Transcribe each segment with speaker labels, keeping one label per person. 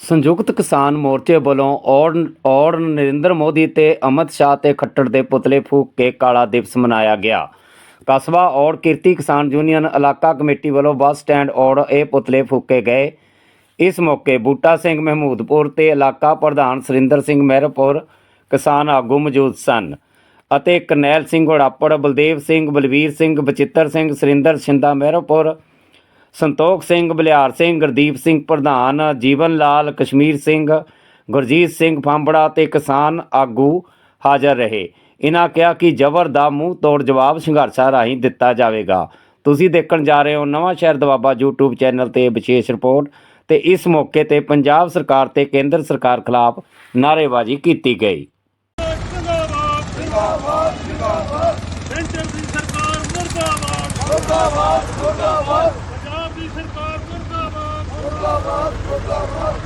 Speaker 1: ਸੰਯੁਕਤ ਕਿਸਾਨ ਮੋਰਚੇ ਵੱਲੋਂ ਔਰ ਔੜ ਨਰਿੰਦਰ ਮੋਦੀ ਤੇ ਅਮਿਤ ਸ਼ਾਹ ਤੇ ਖੱਟੜ ਦੇ ਪੁਤਲੇ ਫੂਕ ਕੇ ਕਾਲਾ ਦਿਵਸ ਮਨਾਇਆ ਗਿਆ। ਕਸਬਾ ਔੜ ਕਿਰਤੀ ਕਿਸਾਨ ਯੂਨੀਅਨ ਇਲਾਕਾ ਕਮੇਟੀ ਵੱਲੋਂ ਬੱਸ ਸਟੈਂਡ ਔੜ ਇਹ ਪੁਤਲੇ ਫੂਕੇ ਗਏ। ਇਸ ਮੌਕੇ ਬੂਟਾ ਸਿੰਘ ਮਹਿਮੂਦਪੁਰ ਤੇ ਇਲਾਕਾ ਪ੍ਰਧਾਨ ਸੁਰਿੰਦਰ ਸਿੰਘ ਮਹਿਰਪੁਰ ਕਿਸਾਨ ਆਗੂ ਮੌਜੂਦ ਸਨ ਅਤੇ ਕਰਨੈਲ ਸਿੰਘ ਘੋੜਾਪੜ, ਬਲਦੇਵ ਸਿੰਘ, ਬਲਵੀਰ ਸਿੰਘ, ਬਚਿੱਤਰ ਸਿੰਘ, ਸੁਰਿੰਦਰ ਸ਼ਿੰਦਾ ਮਹਿਰਪੁਰ ਸੰਤੋਖ ਸਿੰਘ ਬਲਿਆਰ ਸਿੰਘ ਗੁਰਦੀਪ ਸਿੰਘ ਪ੍ਰਧਾਨ ਜੀਵਨ ਲਾਲ ਕਸ਼ਮੀਰ ਸਿੰਘ ਗੁਰਜੀਤ ਸਿੰਘ ਫਾਂਬੜਾ ਤੇ ਕਿਸਾਨ ਆਗੂ ਹਾਜ਼ਰ ਰਹੇ। ਇਹਨਾਂ ਕਿਹਾ ਕਿ ਜ਼ਬਰ ਦਾ ਮੂੰਹ ਤੋੜ ਜਵਾਬ ਸੰਘਰਸ਼ਾਂ ਰਾਹੀਂ ਦਿੱਤਾ ਜਾਵੇਗਾ। ਤੁਸੀਂ ਦੇਖਣ ਜਾ ਰਹੇ ਹੋ ਨਵਾਂ ਸ਼ਹਿਰ ਦਵਾਬਾ YouTube ਚੈਨਲ ਤੇ ਵਿਸ਼ੇਸ਼ ਰਿਪੋਰਟ ਤੇ ਇਸ ਮੌਕੇ ਤੇ ਪੰਜਾਬ ਸਰਕਾਰ ਤੇ ਕੇਂਦਰ ਸਰਕਾਰ ਖਿਲਾਫ ਨਾਅਰੇਬਾਜ਼ੀ ਕੀਤੀ ਗਈ।
Speaker 2: ਜਿੰਦਾਬਾਦ ਜਿੰਦਾਬਾਦ ਦੀ ਸਰਕਾਰ ਮੁਰਦਾਬਾਦ। ਮੁਰਦਾਬਾਦ ਮੁਰਦਾਬਾਦ। ਸਰਕਾਰ ਮੁਰਦਾਬਾਦ ਮੁਰਦਾਬਾਦ ਮੁਰਦਾਬਾਦ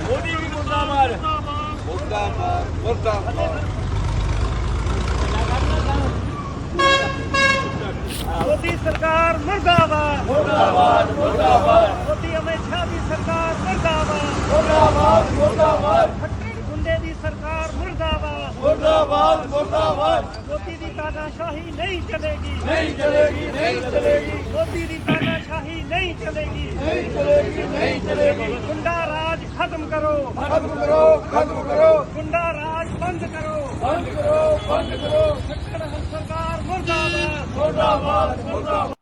Speaker 2: ਮੋਦੀ ਵੀ ਮੁਰਦਾਬਾਦ ਮੁਰਦਾਬਾਦ ਮੁਰਦਾਬਾਦ ਮੋਦੀ ਸਰਕਾਰ ਮੁਰਦਾਬਾਦ ਮੁਰਦਾਬਾਦ ਮੋਦੀ ਅਮਿਤ ਸ਼ਾਹ ਦੀ ਸਰਕਾਰ ਮੁਰਦਾਬਾਦ ਮੁਰਦਾਬਾਦ ਮੁਰਦਾਬਾਦ ਖੱਟੜ ਗੁੰਡੇ ਦੀ ਸਰਕਾਰ ਮੁਰਦਾਬਾਦ ਮੁਰਦਾਬਾਦ ਮੁਰਦਾਬਾਦ। ਮੋਦੀ ਦੀ ਤਾਨਾਸ਼ਾਹੀ ਨਹੀਂ ਚਲੇਗੀ। ਨਹੀਂ ਚਲੇਗੀ ਨਹੀਂ ਚਲੇਗੀ। ਮੋਦੀ ਦੀ ਤਾਨਾਸ਼ਾਹੀ ਨਹੀਂ ਚਲੇਗੀ। ਨਹੀਂ ਚਲੇਗੀ ਨਹੀਂ ਚਲੇਗੀ। ਗੁੰਡਾ ਰਾਜ ਖਤਮ ਕਰੋ। ਖਤਮ ਕਰੋ ਖਤਮ ਕਰੋ। ਗੁੰਡਾ ਰਾਜ ਬੰਦ ਕਰੋ। ਬੰਦ ਕਰੋ ਬੰਦ ਕਰੋ। ਸਰਕਾਰ ਮੁਰਦਾਬਾਦ। ਮੁਰਦਾਬਾਦ ਮੁਰਦਾਬਾਦ।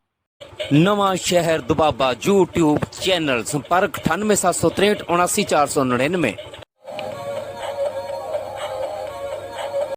Speaker 1: ਨਵਾਂ ਸ਼ਹਿਰ ਦੁਬਾਬਾ YouTube ਚੈਨਲ ਸੰਪਰਕ 98763 79499